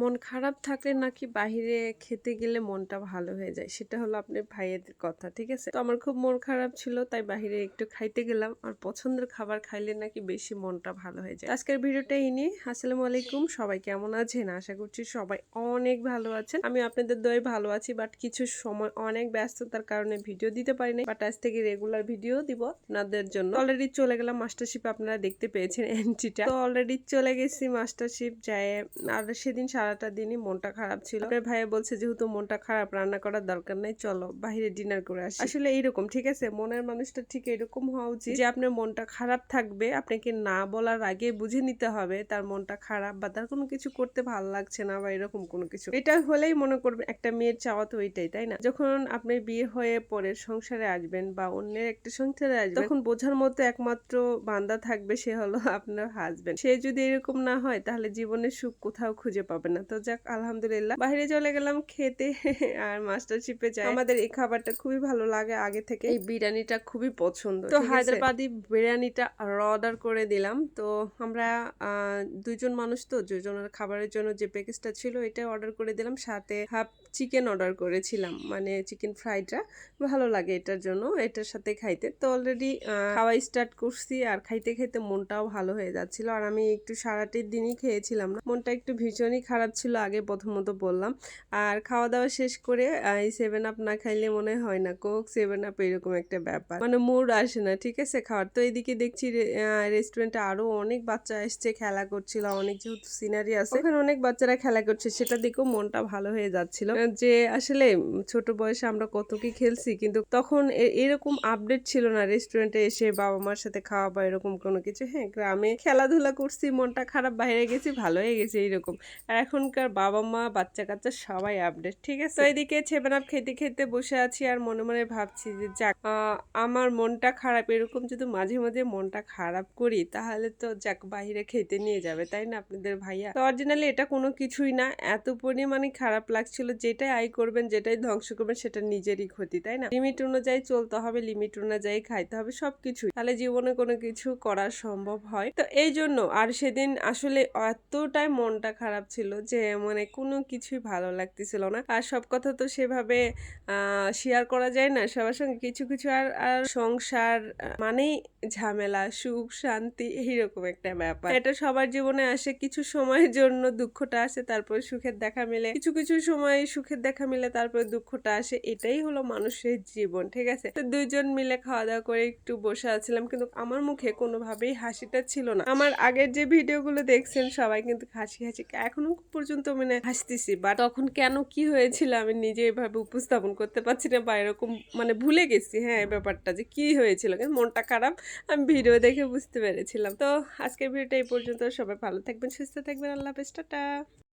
মন খারাপ থাকলে নাকি বাহিরে খেতে গেলে মনটা ভালো হয়ে যায়? সেটা হলো আপনার ভাইয়ের কথা, ঠিক আছে? তো আমার খুব মন খারাপ ছিল, তাই বাহিরে একটু খাইতে গেলাম। আর পছন্দের খাবার খাইলে নাকি বেশি মনটা ভালো হয়ে যায়। আজকের ভিডিওটা এই নিয়ে। আসসালামু আলাইকুম। সবাই কেমন আছেন? আশা করছি সবাই অনেক ভালো আছেন। আমি আপনাদের দয়ে ভালো আছি, বাট কিছু সময় অনেক ব্যস্ততার কারণে ভিডিও দিতে পারিনি বাট আজ থেকে রেগুলার ভিডিও দিব আপনাদের জন্য। অলরেডি চলে গেলাম মাস্টারশিপ আপনারা দেখতে পেয়েছেন এন্ট্রিটা। তো অলরেডি চলে গেছি মাস্টারশিপ যায় আর সেদিন সারাটা দিনই মনটা খারাপ ছিল। আপনার ভাইয়া বলছে, যেহেতু মনটা খারাপ, রান্না করার দরকার নাই, চলো বাইরে ডিনার করে আসি। আসলে এইরকম, ঠিক আছে? মনের মানুষটা ঠিক এরকম হওয়া উচিত যে আপনার মনটা খারাপ থাকবে, আপনাকে না বলার আগে বুঝে নিতে হবে তার মনটা খারাপ বা তার কোনো কিছু করতে ভালো লাগছে না বা এরকম কোনো কিছু। এটা হলেই মনে করবে একটা মেয়ের চাওয়া তো ওইটাই, তাই না? যখন আপনি বিয়ে হয়ে পরে সংসারে আসবেন বা অন্যের একটা সংসারে আসবেন, তখন বোঝার মতো একমাত্র বান্দা থাকবে সে হলো আপনার হাজবেন্ড সে যদি এরকম না হয়, তাহলে জীবনের সুখ কোথাও খুঁজে পাবে না। তো যাক আলহামদুলিল্লাহ। বাইরে চলে গেলাম খেতে আর মাস্টারশিপে যাই। আমাদের এই খাবারটা খুবই ভালো লাগে আগে থেকে। এই বিরিয়ানিটা খুবই পছন্দ তো হায়দ্রাবাদি বিরিয়ানিটা অর্ডার করে দিলাম। তো আমরা আহ, দুইজন মানুষ তো দুজনের খাবারের জন্য যে প্যাকেজটা ছিল এটা অর্ডার করে দিলাম। সাথে হাফ চিকেন অর্ডার করেছিলাম মানে চিকেন ফ্রাইডটা ভালো লাগে এটার জন্য এটার সাথে খাইতে। তো অলরেডি খাওয়া স্টার্ট করছি আর খাইতে খাইতে মনটাও ভালো হয়ে যাচ্ছিল। আর আমি একটু সারাটির দিনই খেয়েছিলাম না। মনটা একটু ভীষণই খারাপ ছিল, আগে প্রথমত বললাম। আর খাওয়া দাওয়া শেষ করে এই সেভেন আপ না খাইলে মনে হয় না কোক সেভেন আপ এরকম একটা ব্যাপার। মানে মুড আসে না, ঠিক আছে? খাওয়ার তো এদিকে দেখছি রেস্টুরেন্টে আরও অনেক বাচ্চা এসছে, খেলা করছিল, অনেক যেহেতু সিনারি আছে। ওখানে অনেক বাচ্চারা খেলা করছে, সেটা দেখেও মনটা ভালো হয়ে যাচ্ছিল। যে আসলে ছোট বয়সে আমরা কত কি খেলছি, কিন্তু তখন এরকম আপডেট ছিল না রেস্টুরেন্টে এসে বাবা মার সাথে খাওয়া বা এরকম কোনো কিছু। হ্যাঁ গ্রামে খেলাধুলা করছি, মনটা খারাপ, বাইরে গেছি, ভালো হয়ে গেছে, এইরকম। আর এখনকার বাবা মা বাচ্চা কাচ্চা সবাই আপডেট ঠিক আছে? তো এদিকে আপ খেতে খেতে বসে আছি আর মনে মনে ভাবছি যে যাক আমার মনটা খারাপ এরকম যদি মাঝে মাঝে মনটা খারাপ করি তাহলে তো যাক বাইরে খেতে নিয়ে যাবে তাই না আপনাদের ভাইয়া? তো অরিজিনালি এটা কোনো কিছুই না এত পরিমাণে খারাপ লাগছিল যেটাই আয় করবেন যেটাই ধ্বংস করবেন সেটা নিজেরই ক্ষতি তাই না? লিমিট অনুযায়ী চলতে হবে লিমিট অনুযায়ী খাইতে হবে সবকিছুই। তাহলে জীবনে কোনো কিছু করা সম্ভব হয়। তো এই জন্য আর সেদিন আসলে এতটাই মনটা খারাপ ছিল যে মানে কোনো কিছুই ভালো লাগতেছিল না। আর সব কথা তো সেভাবে শেয়ার করা যায় না। সবার সঙ্গে কিছু কিছু আর আর সংসার মানেই ঝামেলা, সুখ, শান্তি এইরকম একটা ব্যাপার। এটা সবার জীবনে আসে, কিছু সময়ের জন্য দুঃখটা আসে, তারপর সুখের দেখা মেলে। কিছু কিছু সময় সুখের দেখা মিলে, তারপর দুঃখটা আসে। এটাই হলো মানুষের জীবন, ঠিক আছে? তো দুইজন মিলে খাওয়া দাওয়া করে একটু বসে আছিলাম, কিন্তু আমার মুখে কোনোভাবেই হাসিটা ছিল না। আমার আগের যে ভিডিওগুলো দেখছেন, সবাই কিন্তু হাসি হাসি, এখনও পর্যন্ত মানে হাসতেছি। বা তখন কেন কি হয়েছিল আমি নিজে এভাবে উপস্থাপন করতে পারছি না বা এরকম মানে ভুলে গেছি হ্যাঁ ব্যাপারটা যে কি হয়েছিল। কিন্তু মনটা খারাপ, আমি ভিডিও দেখে বুঝতে পেরেছিলাম। তো আজকের ভিডিওটা এই পর্যন্ত। সবাই ভালো থাকবেন, সুস্থ থাকবেন। আল্লাহ টাটা।